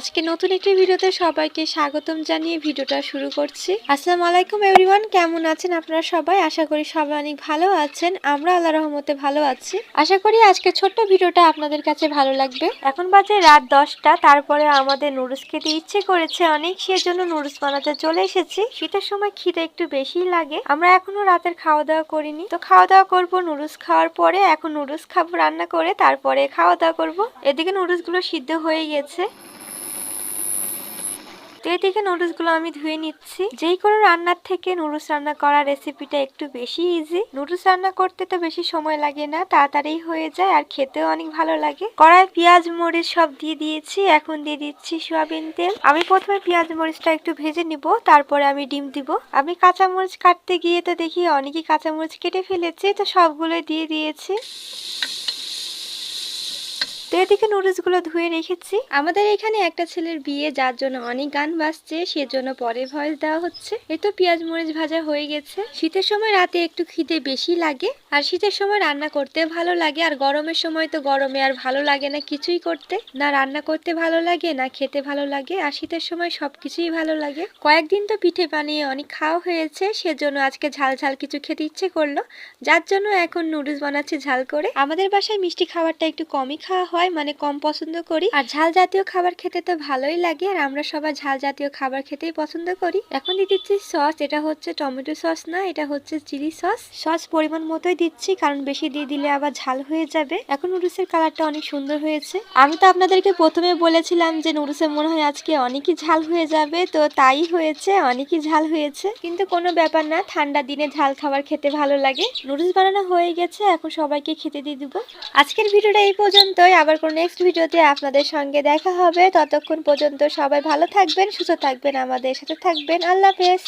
আজকে নতুন একটি ভিডিওতে সবাইকে স্বাগতম জানিয়ে ভিডিওটা শুরু করছি। আসসালামু আলাইকুম এভরিওয়ান, কেমন আছেন আপনারা সবাই? আশা করি সবাই অনেক ভালো আছেন। আমরা আল্লাহ রহমতে ভালো আছি। আশা করি আজকে ছোট্ট ভিডিওটা আপনাদের কাছে ভালো লাগবে। এখন বাজে রাত দশটা, তারপরে আমাদের নুডলস খেতে ইচ্ছে করেছে অনেক, সেজন্য নুডলস বানাতে চলে এসেছি। শীতের সময় খিদে একটু বেশি লাগে। আমরা এখনও রাতের খাওয়া দাওয়া করিনি। তো খাওয়া দাওয়া করব নুডলস খাওয়ার পরে, এখন নুডলস খাব রান্না করে, তারপরে খাওয়া দাওয়া করব। এদিকে নুডলসগুলো সিদ্ধ হয়ে গেছে। তো এদিকে নুডলসগুলো আমি ধুয়ে নিচ্ছি। যেই কোনো রান্নার থেকে নুডলস রান্না করার রেসিপিটা একটু বেশি ইজি নুডলস রান্না করতে তো বেশি সময় লাগে না তাড়াতাড়ি হয়ে যায় আর খেতেও অনেক ভালো লাগে। কড়াই পেঁয়াজ, মরিচ সব দিয়ে দিয়েছি, এখন দিয়ে দিচ্ছি সোয়াবিন তেল। আমি প্রথমে পেঁয়াজ, মরিচটা একটু ভেজে নিব, তারপরে আমি ডিম দিব। আমি কাঁচামরিচ কাটতে গিয়ে তো দেখি অনেকেই কাঁচামরিচ কেটে ফেলেছে, তো সবগুলো দিয়ে দিয়েছি। তো এদিকে নুডলসগুলো ধুয়ে রেখেছি। আমাদের এখানে একটা ছেলের বিয়ে, যার জন্য অনেক গান বাজছে, সেজন্য পরে ভয়েস দেওয়া হচ্ছে। এই তো পেঁয়াজ মরিচ ভাজা হয়ে গেছে। শীতের সময় রাতে একটু খিদে বেশি লাগে, আর শীতের সময় রান্না করতে ভালো লাগে, আর গরমের সময় তো গরমে আর ভালো লাগে না কিছুই করতে। না রান্না করতে ভালো লাগে, না খেতে ভালো লাগে, আর শীতের সময় সবকিছুই ভালো লাগে। কয়েকদিন তো পিঠে বানিয়ে অনেক খাওয়া হয়েছে, সেজন্য আজকে ঝাল ঝাল কিছু খেতে ইচ্ছে করল। যার জন্য এখন নুডলস বানাচ্ছি ঝাল করে। আমাদের বাসায় মিষ্টি খাবারটা একটু কমই খাওয়া হয়। মানে কম পছন্দ করি। আর ঝাল জাতীয় খাবার খেতে তো ভালোই লাগে, আর আমরা সবাই ঝাল জাতীয় খাবার খেতেই পছন্দ করি। এখন দিয়ে দিচ্ছি সস, এটা হচ্ছে টমেটো সস না, এটা হচ্ছে চিলি সস। সস পরিমাণ মতোই দিচ্ছি, কারণ বেশি দিয়ে দিলে আবার ঝাল হয়ে যাবে। এখন নুডলসের কালারটা অনেক সুন্দর হয়েছে। আমি তো আপনাদেরকে প্রথমে বলেছিলাম যে নুডলসের মনে হয় আজকে অনেকই ঝাল হয়ে যাবে, তো তাই হয়েছে, অনেকই ঝাল হয়েছে। কিন্তু কোনো ব্যাপার না, ঠান্ডা দিনে ঝাল খাবার খেতে ভালো লাগে। নুডলস বানানো হয়ে গেছে, এখন সবাইকে খেতে দিয়ে দিব। আজকের ভিডিওটা এই পর্যন্তই আবার কোনো নেক্সট ভিডিওতে আপনাদের সঙ্গে দেখা হবে। ততক্ষণ পর্যন্ত সবাই ভালো থাকবেন, সুস্থ থাকবেন, আমাদের সাথে থাকবেন। আল্লাহ হাফেজ।